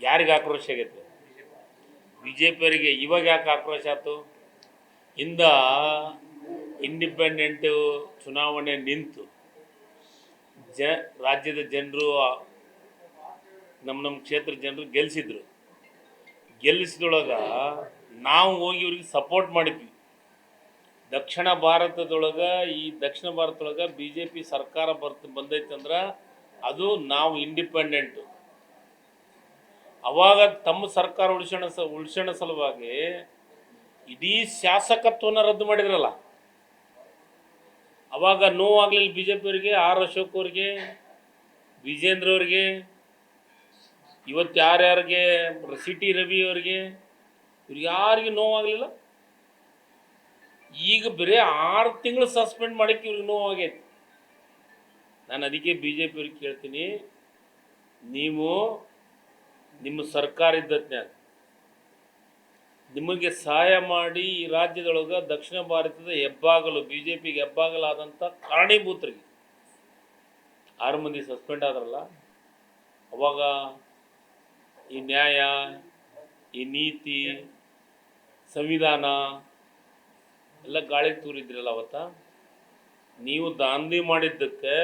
ಯಾರಿಗೆ ಆಕ್ರೋಶ ಆಗೈತೆ? ಬಿ ಜೆ ಪಿಯವರಿಗೆ ಇವಾಗ ಯಾಕೆ ಆಕ್ರೋಶ ಆಯ್ತು? ಇಂದ ಇಂಡಿಪೆಂಡೆಂಟು ಚುನಾವಣೆ ನಿಂತು ಜ, ರಾಜ್ಯದ ಜನರು ನಮ್ಮ ನಮ್ಮ ಕ್ಷೇತ್ರ ಜನರು ಗೆಲ್ಲಿಸಿದ್ರು ಗೆಲ್ಲಿಸಿದೊಳಗ ನಾವು ಹೋಗಿ ಇವ್ರಿಗೆ ಸಪೋರ್ಟ್ ಮಾಡಿದ್ವಿ. ದಕ್ಷಿಣ ಭಾರತದೊಳಗೆ, ಈ ದಕ್ಷಿಣ ಭಾರತದೊಳಗೆ ಬಿ ಜೆ ಪಿ ಸರ್ಕಾರ ಬರ್ತ ಬಂದೈತೆ ಅಂದ್ರೆ ಅದು ನಾವು ಇಂಡಿಪೆಂಡೆಂಟು ಅವಾಗ ತಮ್ಮ ಸರ್ಕಾರ ಉಳಿಸೋಣ ಉಳಿಸೋಣ ಸಲುವಾಗಿ ಇಡೀ ಶಾಸಕತ್ವನ ರದ್ದು ಮಾಡಿದ್ರಲ್ಲ. ಅವಾಗ ನೋವಾಗಲಿಲ್ಲ ಬಿ ಜೆ ಪಿಯವರಿಗೆ ಆರ್ ಅಶೋಕ್ ಅವ್ರಿಗೆ, ವಿಜೇಂದ್ರ ಅವ್ರಿಗೆ, ಇವತ್ತು ಯಾರ್ಯಾರಿಗೆ ಸಿ ಟಿ ರವಿ ಅವ್ರಿಗೆ, ಇವ್ರಿಗೆ ಯಾರಿಗೂ ನೋವಾಗಲಿಲ್ಲ. ಈಗ ಬರೀ ಆರು ತಿಂಗಳು ಸಸ್ಪೆಂಡ್ ಮಾಡೋಕ್ಕೆ ಇವ್ರಿಗೆ ನೋವಾಗೈತಿ. ನಾನು ಅದಕ್ಕೆ ಬಿ ಜೆ ಪಿಯವ್ರಿಗೆ ಕೇಳ್ತೀನಿ, ನೀವು ನಿಮ್ಮ ಸರ್ಕಾರ ಇದ್ದತ್ನ್ಯಾಗ ನಿಮಗೆ ಸಹಾಯ ಮಾಡಿ ಈ ರಾಜ್ಯದೊಳಗೆ ದಕ್ಷಿಣ ಭಾರತದ ಹೆಬ್ಬಾಗಲು ಬಿ ಜೆ ಪಿಗೆ ಹೆಬ್ಬಾಗಲಾದಂಥ ಕಾರಣೀಭೂತರಿಗೆ. ಆರು ಮಂದಿ ಸಸ್ಪೆಂಡ್ ಆದ್ರಲ್ಲ, ಅವಾಗ ಈ ನ್ಯಾಯ, ಈ ನೀತಿ, ಸಂವಿಧಾನ ಎಲ್ಲ ಗಾಳಿಗೆ ತೂರಿದ್ರಲ್ಲ ಅವತ್ತ. ನೀವು ದಾಂಧಿ ಮಾಡಿದ್ದಕ್ಕೆ,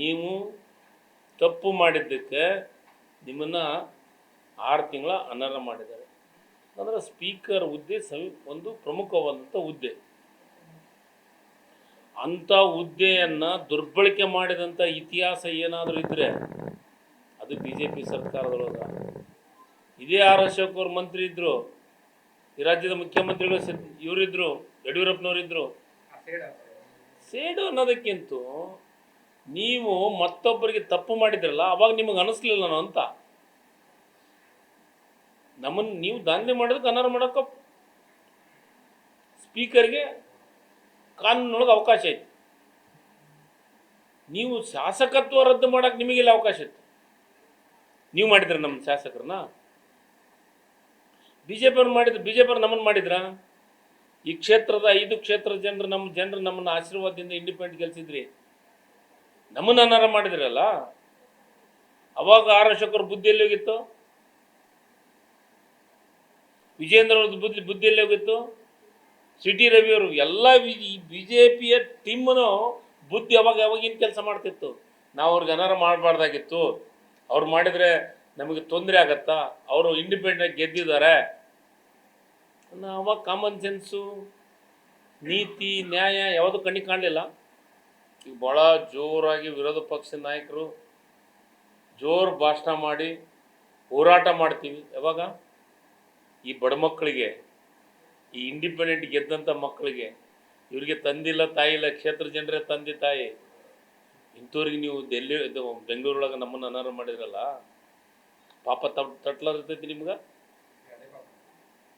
ನೀವು ತಪ್ಪು ಮಾಡಿದ್ದಕ್ಕೆ ನಿಮ್ಮನ್ನು ಆರು ತಿಂಗಳ ಅನರ್ಹ ಮಾಡಿದ್ದಾರೆ. ಅಂದ್ರೆ ಸ್ಪೀಕರ್ ಹುದ್ದೆ ಸವಿ ಒಂದು ಪ್ರಮುಖವಾದಂಥ ಹುದ್ದೆ. ಅಂಥ ಹುದ್ದೆಯನ್ನು ದುರ್ಬಳಕೆ ಮಾಡಿದಂಥ ಇತಿಹಾಸ ಏನಾದರೂ ಇದ್ದರೆ ಅದು ಬಿ ಜೆ ಪಿ ಸರ್ಕಾರದೊಳಗೆ ಇದೇ ಆರ್ ಅಶೋಕ್ ಅವ್ರ ಮಂತ್ರಿ ಇದ್ದರು ಈ ರಾಜ್ಯದ ಮುಖ್ಯಮಂತ್ರಿಗಳು ಇವರಿದ್ದರು ಯಡಿಯೂರಪ್ಪನವರಿದ್ದರು ಸೇಡು ಅನ್ನೋದಕ್ಕಿಂತ ನೀವು ಮತ್ತೊಬ್ಬರಿಗೆ ತಪ್ಪು ಮಾಡಿದ್ರಲ್ಲ, ಅವಾಗ ನಿಮಗೆ ಅನಿಸ್ಲಿಲ್ಲ ನಾನು ಅಂತ. ನಮ್ಮನ್ನು ನೀವು ದಾಂಧಿ ಮಾಡೋದಕ್ಕೆ, ಅನರ್ಹ ಮಾಡೋಕ ಸ್ಪೀಕರ್ಗೆ ಕಾನೂನೊಳಗೆ ಅವಕಾಶ ಐತಿ. ನೀವು ಶಾಸಕತ್ವ ರದ್ದು ಮಾಡಕ್ಕೆ ನಿಮಗೆಲ್ಲ ಅವಕಾಶ ಇತ್ತು ನೀವು ಮಾಡಿದ್ರ ನಮ್ಮ ಶಾಸಕರನ್ನ? ಬಿ ಜೆ ಪಿಯವ್ರು ಮಾಡಿದ್ರು ಬಿ ಜೆ ಪಿಯವ್ರು ನಮ್ಮನ್ನು ಮಾಡಿದ್ರ? ಈ ಕ್ಷೇತ್ರದ ಐದು ಕ್ಷೇತ್ರದ ಜನರು ನಮ್ಮ, ಜನರು ನಮ್ಮನ್ನು ಆಶೀರ್ವಾದದಿಂದ ಇಂಡಿಪೆಂಡೆಂಟ್ ಗೆಲ್ಸಿದ್ರಿ. ನಮ್ಮನ್ನು ಅನಾರ ಮಾಡಿದ್ರಲ್ಲ, ಅವಾಗ ಆರಶಕರ ಅಶೋಕರ ಬುದ್ಧಿ ಎಲ್ಲಿ ಹೋಗಿತ್ತು? ವಿಜೇಂದ್ರ ಅವ್ರದ್ದು ಬುದ್ಧಿ ಬುದ್ಧಿ ಎಲ್ಲಿ ಹೋಗಿತ್ತು? ಸಿ ಟಿ ರವಿ ಅವರು, ಎಲ್ಲ ಬಿ ಜೆ ಪಿಯ ಟೀಮನು ಬುದ್ಧಿ ಅವಾಗ ಯಾವಾಗಿನ ಕೆಲಸ ಮಾಡ್ತಿತ್ತು? ನಾವು ಅವ್ರಿಗೆ ಅನಾರ ಮಾಡಬಾರ್ದಾಗಿತ್ತು, ಅವ್ರು ಮಾಡಿದರೆ ನಮಗೆ ತೊಂದರೆ ಆಗತ್ತಾ, ಅವರು ಇಂಡಿಪೆಂಡೆಂಟ್ ಗೆದ್ದಿದ್ದಾರೆ. ಅವಾಗ ಕಾಮನ್ ಸೆನ್ಸು ನೀತಿ, ನ್ಯಾಯ ಯಾವುದು ಕಣ್ಣಿಗೆ ಕಾಣಲಿಲ್ಲ. ಈಗ ಭಾಳ ಜೋರಾಗಿ ವಿರೋಧ ಪಕ್ಷದ ನಾಯಕರು ಜೋರು ಭಾಷಣ ಮಾಡಿ ಹೋರಾಟ ಮಾಡ್ತೀವಿ. ಯಾವಾಗ? ಈ ಬಡ ಮಕ್ಕಳಿಗೆ, ಈ ಇಂಡಿಪೆಂಡೆಂಟ್ ಗೆದ್ದಂಥ ಮಕ್ಕಳಿಗೆ. ಇವರಿಗೆ ತಂದಿಲ್ಲ ತಾಯಿ ಇಲ್ಲ, ಕ್ಷೇತ್ರ ಜನರೇ ತಂದೆ ತಾಯಿ. ಇಂಥವ್ರಿಗೆ ನೀವು ಡೆಲ್ಲಿ ಇದು ಬೆಂಗಳೂರೊಳಗೆ ನಮ್ಮನ್ನು ಅನರ್ ಮಾಡಿದ್ರಲ್ಲ? ಪಾಪ ತಟ್ ತಟ್ಲರ್ತೈತಿ ನಿಮ್ಗೆ?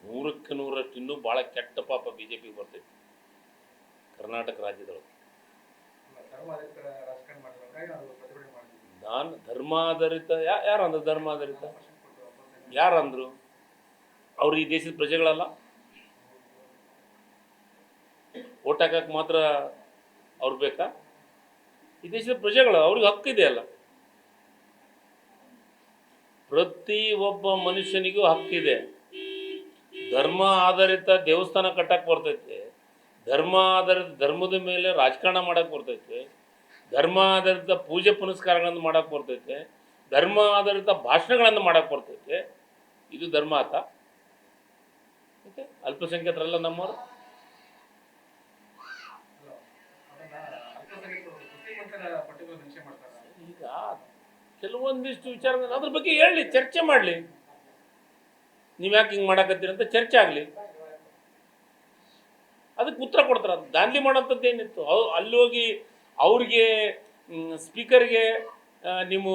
ನೂರಕ್ಕೆ ನೂರಷ್ಟು ಇನ್ನೂ ಭಾಳ ಕೆಟ್ಟ ಪಾಪ ಬಿ ಜೆ ಪಿಗೆ ಬರ್ತೈತಿ. ಕರ್ನಾಟಕ ರಾಜ್ಯದೊಳಗೆ. ನಾನು ಧರ್ಮಾಧಾರಿತ ಯಾರು ಅಂದ್ರು ಧರ್ಮಾಧಾರಿತ? ಯಾರು ಅಂದರು ಅವ್ರು ಈ ದೇಶದ ಪ್ರಜೆಗಳಲ್ಲ? ಓಟ್ ಹಾಕಕ್ಕೆ ಮಾತ್ರ ಅವ್ರು ಬೇಕಾ? ಈ ದೇಶದ ಪ್ರಜೆಗಳು, ಅವ್ರಿಗೆ ಹಕ್ಕಿದೆ ಅಲ್ಲ. ಪ್ರತಿ ಒಬ್ಬ ಮನುಷ್ಯನಿಗೂ ಹಕ್ಕಿದೆ. ಧರ್ಮ ಆಧಾರಿತ ದೇವಸ್ಥಾನ ಕಟ್ಟಕ್ಕೆ ಬರ್ತೈತೆ. ಧರ್ಮ ಆಧಾರಿತ ಧರ್ಮದ ಮೇಲೆ ರಾಜಕಾರಣ ಮಾಡಕ್ಕೆ ಬರ್ತೈತೆ. ಧರ್ಮ ಆಧಾರಿತ ಪೂಜೆ ಪುನಸ್ಕಾರಗಳನ್ನು ಮಾಡಕ್ಕೆ ಬರ್ತೈತೆ. ಧರ್ಮ ಆಧಾರಿತ ಭಾಷಣಗಳನ್ನು ಮಾಡಕ್ಕೆ ಬರ್ತೈತೆ. ಇದು ಧರ್ಮ ಆತ. ಓಕೆ ಅಲ್ಪಸಂಖ್ಯಾತರಲ್ಲ ನಮ್ಮವರು? ಈಗ ಕೆಲವೊಂದಿಷ್ಟು ವಿಚಾರ ಅದ್ರ ಬಗ್ಗೆ ಹೇಳಿ, ಚರ್ಚೆ ಮಾಡಲಿ. ನೀವು ಯಾಕೆ ಹಿಂಗೆ ಮಾಡಕತ್ತೀರಿ ಅಂತ ಚರ್ಚೆ ಆಗಲಿ. ಅದಕ್ಕೆ ಉತ್ತರ ಕೊಡ್ತಾರೆ. ಅದು ದಾಂಧಲಿ ಮಾಡೋಂಥದ್ದು ಏನಿತ್ತು? ಅಲ್ಲಿ ಹೋಗಿ ಅವ್ರಿಗೆ ಸ್ಪೀಕರ್ಗೆ ನೀವು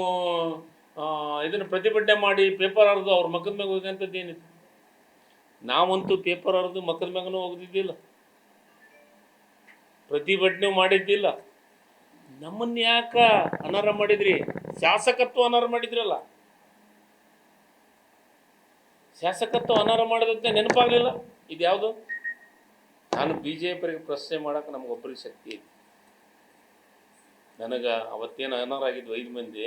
ಇದನ್ನು ಪ್ರತಿಭಟನೆ ಮಾಡಿ ಪೇಪರ್ ಹರಿದು ಅವ್ರ ಮಕ್ಕದ ಮ್ಯಾಗ ಹೋಗಂಥದ್ದು ಏನಿತ್ತು? ನಾವಂತೂ ಪೇಪರ್ ಹರಿದು ಮಕ್ಕದ ಮ್ಯಾಗನೂ ಹೋಗ್ದಿದ್ದಿಲ್ಲ. ಪ್ರತಿಭಟನೆ ಮಾಡಿದ್ದಿಲ್ಲ. ನಮ್ಮನ್ನ ಯಾಕ ಅನರ್ಹ ಮಾಡಿದ್ರಿ? ಶಾಸಕತ್ವ ಅನರ್ಹ ಮಾಡಿದ್ರಲ್ಲ. ಶಾಸಕತ್ವ ಅನರ್ಹ ಮಾಡಿದಂತೆ ನೆನಪಾಗಲಿಲ್ಲ? ಇದು ಯಾವುದು ನಾನು ಬಿ ಜೆ ಪಿಗೆ ಪ್ರಶ್ನೆ ಮಾಡಕ್ಕೆ ನಮಗೊಬ್ಬರಿಗೆ ಶಕ್ತಿ ಇದೆ ನನಗೆ ಅವತ್ತೇನು ಅನರ್ ಆಗಿದ್ವು ಐದು ಮಂದಿ,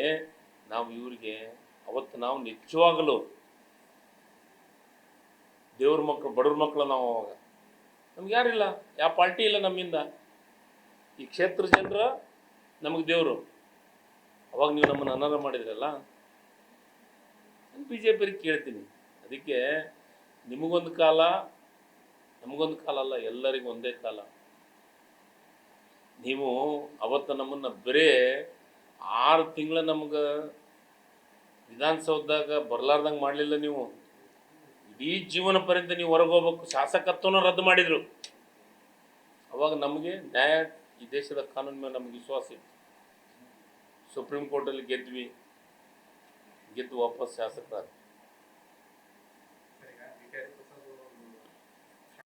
ನಾವು ಇವ್ರಿಗೆ ಅವತ್ತು ನಾವು ನಿಜವಾಗಲೂ ದೇವ್ರ ಮಕ್ಕಳು ಬಡವ್ರ ಮಕ್ಕಳು ನಾವು ಅವಾಗ. ನಮ್ಗೆ ಯಾರಿಲ್ಲ, ಯಾವ ಪಾರ್ಟಿ ಇಲ್ಲ ನಮ್ಮಿಂದ. ಈ ಕ್ಷೇತ್ರ ಜನರ ನಮಗೆ ದೇವರು. ಅವಾಗ ನೀವು ನಮ್ಮನ್ನು ಅನರ್ಹ ಮಾಡಿದ್ರಲ್ಲ, ನಾನು ಬಿ ಜೆ ಪಿರಿಗೆ ಕೇಳ್ತೀನಿ. ಅದಕ್ಕೆ ನಿಮಗೊಂದು ಕಾಲ ನಮಗೊಂದು ಕಾಲ ಅಲ್ಲ, ಎಲ್ಲರಿಗೂ ಒಂದೇ ಕಾಲ. ನೀವು ಅವತ್ತು ನಮ್ಮನ್ನು ಬರೀ ಆರು ತಿಂಗಳ ನಮ್ಗೆ ವಿಧಾನಸೌಧದಾಗ ಬರಲಾರ್ದಂಗೆ ಮಾಡಲಿಲ್ಲ ನೀವು. ಇಡೀ ಜೀವನ ಪರ್ಯಂತ ನೀವು ಹೊರಗೆ ಹೋಗ್ಬೇಕು. ಶಾಸಕತ್ವನ ರದ್ದು ಮಾಡಿದರು. ಅವಾಗ ನಮಗೆ ನ್ಯಾಯ ಈ ದೇಶದ ಕಾನೂನು ಮೇಲೆ ನಮಗೆ ವಿಶ್ವಾಸ ಇತ್ತು. ಸುಪ್ರೀಂ ಕೋರ್ಟಲ್ಲಿ ಗೆದ್ವಿ. ಗೆದ್ದು ವಾಪಸ್ ಶಾಸಕರಾದ ಸರ್, ಈಗ ಡಿ ಕೆ ಹರಿಪ್ರಸಾದ್ ಅವರು ಒಂದು ಸ್ಟೇಟ್ಮೆಂಟ್ ಕೊಟ್ಟಿದ್ದಾರೆ ಹನಿ ಟ್ರ್ಯಾಪ್ನ ಪಿತಾಮಹ ಮೋದಿ ಅವರು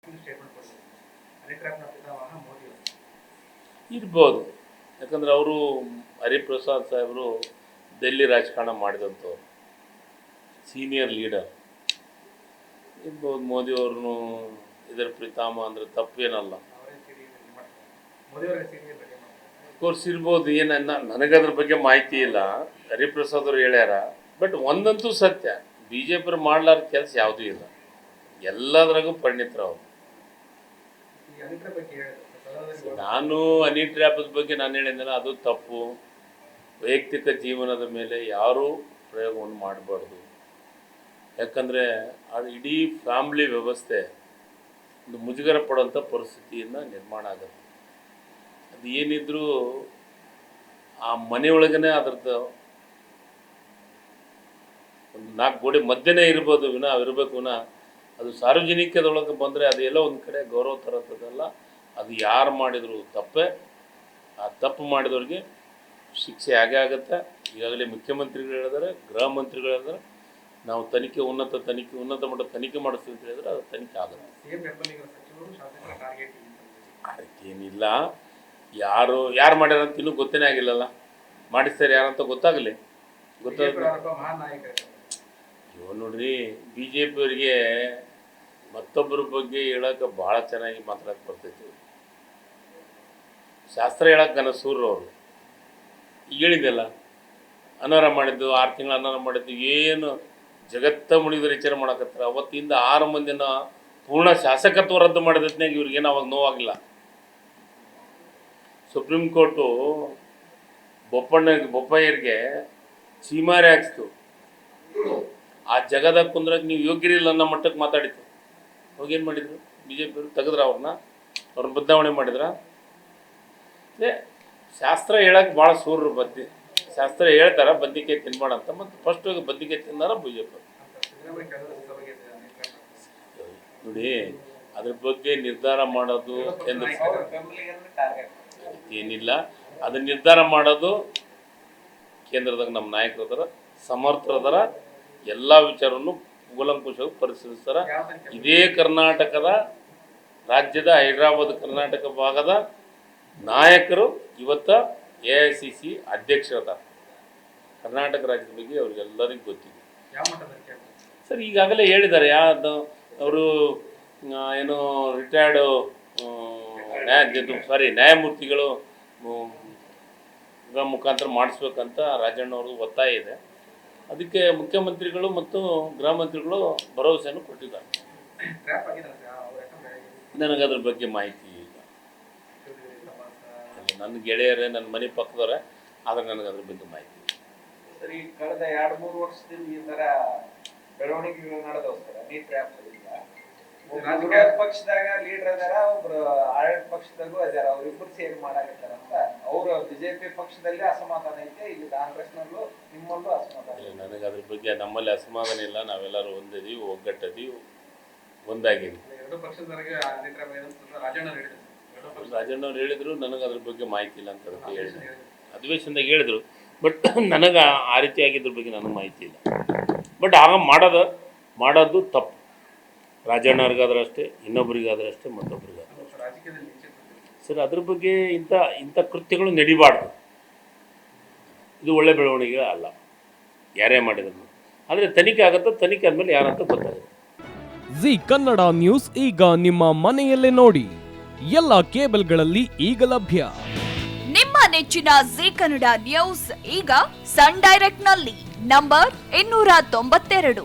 ಇರ್ಬೋದು. ಯಾಕಂದ್ರೆ ಅವರು ಹರಿಪ್ರಸಾದ್ ಸಾಹೇಬರು ಡೆಲ್ಲಿ ರಾಜಕಾರಣ ಮಾಡಿದಂಥವ್ರು. ಸೀನಿಯರ್ ಲೀಡರ್ ಇರ್ಬೋದು ಮೋದಿ ಅವ್ರನ್ನು ಇದರ ಪ್ರೀತಾಮ ಅಂದರೆ ತಪ್ಪೇನಲ್ಲ. ಕೋರ್ಸ್ ಇರ್ಬೋದು ಏನ ನನಗದ್ರ ಬಗ್ಗೆ ಮಾಹಿತಿ ಇಲ್ಲ. ಹರಿಪ್ರಸಾದ್ ಅವರು ಹೇಳ್ಯಾರ. ಬಟ್ ಒಂದಂತೂ ಸತ್ಯ. ಬಿ ಜೆ ಪಿ ಮಾಡ್ಲಾರ ಕೆಲಸ ಯಾವುದೂ ಇಲ್ಲ. ಎಲ್ಲದ್ರಾಗೂ ಪರಿಣಿತರ ಅವರು ಈ ಹನಿ ಟ್ರ್ಯಾಪ್ ಬಗ್ಗೆ ಹೇಳಿದ್ರು ಸದನದಲ್ಲಿ ನಾನು ಅನಿ ಟ್ರ್ಯಾಪದ ಬಗ್ಗೆ ನಾನು ಹೇಳಿದ್ದೇನೆ ಅದು ತಪ್ಪು. ವೈಯಕ್ತಿಕ ಜೀವನದ ಮೇಲೆ ಯಾರೂ ಪ್ರಯೋಗವನ್ನು ಮಾಡಬಾರ್ದು. ಯಾಕಂದರೆ ಅದು ಇಡೀ ಫ್ಯಾಮ್ಲಿ ವ್ಯವಸ್ಥೆ ಒಂದು ಮುಜುಗರ ಪಡೋಂಥ ಪರಿಸ್ಥಿತಿಯನ್ನು ನಿರ್ಮಾಣ ಆಗುತ್ತೆ. ಅದು ಏನಿದ್ರೂ ಆ ಮನೆಯೊಳಗನೆ ಅದರದ್ದು ಒಂದು ನಾಲ್ಕು ಗೋಡೆ ಮಧ್ಯನೇ ಇರ್ಬೋದು ವಿನ ಅವಿರಬೇಕು ವಿನ ಅದು ಸಾರ್ವಜನಿಕದೊಳಗೆ ಬಂದರೆ ಅದೆಲ್ಲ ಒಂದು ಕಡೆ ಗೌರವ ತರೋಂಥದ್ದಲ್ಲ ಅದು ಯಾರು ಮಾಡಿದ್ರು ತಪ್ಪೇ ಆ ತಪ್ಪು ಮಾಡಿದವ್ರಿಗೆ ಶಿಕ್ಷೆ ಆಗೇ ಆಗುತ್ತೆ. ಈಗಾಗಲೇ ಮುಖ್ಯಮಂತ್ರಿಗಳು ಹೇಳಿದ್ರೆ ಗೃಹ ಮಂತ್ರಿಗಳು ಹೇಳಿದ್ರೆ ನಾವು ತನಿಖೆ ಉನ್ನತ ತನಿಖೆ ಉನ್ನತ ಮಟ್ಟ ತನಿಖೆ ಮಾಡಿಸ್ತೀವಿ ಅಂತ ಹೇಳಿದ್ರೆ ಅದು ತನಿಖೆ ಟಾರ್ಗೆಟ್ ಅದಕ್ಕೇನಿಲ್ಲ ಯಾರು ಯಾರು ಮಾಡ್ಯಾರಂತ ಇನ್ನೂ ಗೊತ್ತೇ ಆಗಿಲ್ಲಲ್ಲ. ಮಾಡಿಸ್ತಾರೆ ಯಾರಂತ ಗೊತ್ತಾಗಲಿ. ಗೊತ್ತಾಗ ನಾಯಕರು ನೋಡ್ರಿ ಬಿ ಜೆ ಪಿಯವರಿಗೆ ಮತ್ತೊಬ್ಬರ ಬಗ್ಗೆ ಹೇಳಕ್ಕೆ ಭಾಳ ಚೆನ್ನಾಗಿ ಮಾತಾಡಕ್ಕೆ ಬರ್ತೈತಿ. ಶಾಸ್ತ್ರ ಹೇಳಕ್ಕೆ ಕನಸೂರು ಅವರು. ಈಗ ಹೇಳಿದೆಲ್ಲ ಅನಾರ ಮಾಡಿದ್ದು, ಆರು ತಿಂಗಳು ಅನಾರ ಮಾಡಿದ್ದು, ಏನು ಜಗತ್ತ ಮುಳಿದ ವಿಚಾರ ಮಾಡಕತ್ತಾರ. ಅವತ್ತಿಂದ ಆರು ಮಂದಿನ ಪೂರ್ಣ ಶಾಸಕತ್ವ ರದ್ದು ಮಾಡಿದ್ನಾಗ ಇವ್ರಿಗೇನು ಅವಾಗ ನೋವಾಗಿಲ್ಲ ಸುಪ್ರೀಂ ಕೋರ್ಟು ಬೊಪ್ಪಣ್ಣ, ಬೊಪ್ಪಯ್ಯರಿಗೆ ಸೀಮಾರಿ ಹಾಕ್ಸ್ತು. ಆ ಜಗದಾಗ ಕುಂದ್ರಾಗ ನೀವು ಯೋಗ್ಯರಿಲ್ಲ ಅನ್ನೋ ಮಟ್ಟಕ್ಕೆ ಮಾತಾಡಿತ್ತು ಅವಾಗ ಏನು ಮಾಡಿದ್ರು? ಬಿ ಜೆ ಪಿಯವರು ತೆಗೆದ್ರ ಅವ್ರನ್ನ. ಅವ್ರನ್ನ ಬದಲಾವಣೆ ಮಾಡಿದ್ರ. ಶಾಸ್ತ್ರ ಹೇಳಕ್ಕೆ ಭಾಳ ಸೂರ್ರು ಬದ್ದಿ ಶಾಸ್ತ್ರ ಹೇಳ್ತಾರ ಬದ್ನಿಕಾಯಿ ತಿನ್ಬೇಡ ಅಂತ. ಮತ್ತು ಫಸ್ಟ್ ಹೋಗಿ ಬದ್ನಿಕಾಯಿ ತಿನ್ನಾರ ಬಿ ಜೆ ಪಿ ನೋಡಿ, ಅದ್ರ ಬಗ್ಗೆ ನಿರ್ಧಾರ ಮಾಡೋದು ಏನಿಲ್ಲ. ಅದನ್ನ ನಿರ್ಧಾರ ಮಾಡೋದು ಕೇಂದ್ರದಾಗ ನಮ್ಮ ನಾಯಕರು ಅದರ ಸಮರ್ಥರು ಅದಾರ ಎಲ್ಲ ವಿಚಾರವನ್ನು ಕೂಲಂಕುಷವಾಗಿ ಪರಿಶೀಲಿಸ್ತಾರೆ. ಇದೇ ಕರ್ನಾಟಕದ ರಾಜ್ಯದ ಹೈದರಾಬಾದ್ ಕರ್ನಾಟಕ ಭಾಗದ ನಾಯಕರು ಇವತ್ತ ಎ ಐ ಸಿ ಸಿ ಅಧ್ಯಕ್ಷರದ ಕರ್ನಾಟಕ ರಾಜ್ಯದ ಬಗ್ಗೆ ಅವ್ರಿಗೆಲ್ಲರಿಗೂ ಗೊತ್ತಿದೆ. ಸರ್ ಈಗಾಗಲೇ ಹೇಳಿದ್ದಾರೆ ಯಾವುದು ಅವರು ಏನು ರಿಟೈರ್ಡ್ ನ್ಯಾಯ ಸಾರಿ ನ್ಯಾಯಮೂರ್ತಿಗಳು ಮುಖಾಂತರ ಮಾಡಿಸ್ಬೇಕಂತ ರಾಜಣ್ಣವ್ರದ್ದು ಒತ್ತಾಯ ಇದೆ. ಅದಕ್ಕೆ ಮುಖ್ಯಮಂತ್ರಿಗಳು ಮತ್ತು ಗೃಹ ಮಂತ್ರಿಗಳು ಭರವಸೆಯನ್ನು ಕೊಟ್ಟಿದ್ದಾರೆ. ಸರ್ ನನಗೆ ಅದ್ರ ಬಗ್ಗೆ ಮಾಹಿತಿ ಇಲ್ಲ. ನನ್ನ ಗೆಳೆಯರೇ ನನ್ನ ಮನೆ ಪಕ್ಕದವರೇ, ಆದರೆ ನನಗೆ ಅದ್ರ ಬಗ್ಗೆ ಮಾಹಿತಿ ಇಲ್ಲ. ಕಳೆದ ಎರಡು ಮೂರು ವರ್ಷದಿಂದ ಈ ತರ ಬೆಳವಣಿಗೆಗಳು ನಡೆದವು ಸರ್ ನೀಟ್ ಟ್ರ್ಯಾಪ್ ರಾಜಕೀಯ- ಪಕ್ಷದಾಗ ಲೀಡರ್ ಅದಾರ ಒಬ್ರು ಆಡಳಿತ ಪಕ್ಷದಾಗೂ ಅದಾರ ಅವ್ರಿಬ್ರು ಸೇರಿ ಮಾಡಾಕತ್ತಾರ ಅಂತ. ಅವ್ರ ಬಿಜೆಪಿ ಪಕ್ಷದಲ್ಲಿ ಅಸಮಾಧಾನ ಐತೆ ಇಲ್ಲಿ ಕಾಂಗ್ರೆಸ್ನಲ್ಲೂ ನಿಮ್ಮಲ್ಲೂ ಅಸಮಾಧಾನ. ನನಗೆ ಅದ್ರ ಬಗ್ಗೆ ನಮ್ಮಲ್ಲಿ ಅಸಮಾಧಾನ ಇಲ್ಲ ನಾವೆಲ್ಲರೂ ಒಂದಿದೀವಿ ಒಗ್ಗಟ್ಟದೀವಿ ಒಂದಾಗಿದ್ದೀವಿ. ಎರಡು ಪಕ್ಷದವರೆಗೆ ರಾಜಣ್ಣ ಹೇಳಿದ್ರು. ಎರಡು ಪಕ್ಷ ರಾಜಣ್ಣವ್ರು ಹೇಳಿದ್ರು ನನಗೆ ಅದ್ರ ಬಗ್ಗೆ ಮಾಹಿತಿ ಇಲ್ಲ ಅಂತ ಅದಕ್ಕೆ ಹೇಳಿದ್ರು. ಅಧಿವೇಶನದಾಗ ಹೇಳಿದ್ರು ಬಟ್ ನನಗೆ ಆ ರೀತಿಯಾಗಿದ್ರ ಬಗ್ಗೆ ನನಗೆ ಮಾಹಿತಿ ಇಲ್ಲ. ಬಟ್ ಆಗ ಮಾಡೋದು ಮಾಡೋದು ತಪ್ಪು. ರಾಜಣ್ಣವ್ರಿಗಾದ್ರೆ ಅಷ್ಟೇ ಇನ್ನೊಬ್ಬರಿಗಾದ್ರೂ ಅಷ್ಟೇ ಮತ್ತೊಬ್ರಿಗಾದ್ರೆ ಅಷ್ಟೇ. ರಾಜಕೀಯದಲ್ಲಿ ನಿಶ್ಚಿತ ಸರ್ ಅದ್ರ ಬಗ್ಗೆ ಇಂಥ ಇಂಥ ಕೃತ್ಯಗಳು ನಡಿಬಾರ್ದು. ಇದು ಒಳ್ಳೆ ಬೆಳವಣಿಗೆ ಅಲ್ಲ. ಯಾರೇ ಮಾಡಿದ್ರು. ಆದರೆ ತನಿಖೆ ಆಗುತ್ತೆ ತನಿಖೆ ಆದಮೇಲೆ ಯಾರಂತ ಗೊತ್ತಾಗುತ್ತೆ. ಜಿ ಕನ್ನಡ ನ್ಯೂಸ್ ಈಗ ನಿಮ್ಮ ಮನೆಯಲ್ಲೇ ನೋಡಿ. ಎಲ್ಲ ಕೇಬಲ್ಗಳಲ್ಲಿ ಈಗ ಲಭ್ಯ. ನಿಮ್ಮ ನೆಚ್ಚಿನ ಜಿ ಕನ್ನಡ ನ್ಯೂಸ್ ಈಗ ಸನ್ ಡೈರೆಕ್ಟ್ನಲ್ಲಿ ನಂಬರ್ ಇನ್ನೂರ ತೊಂಬತ್ತೆರಡು.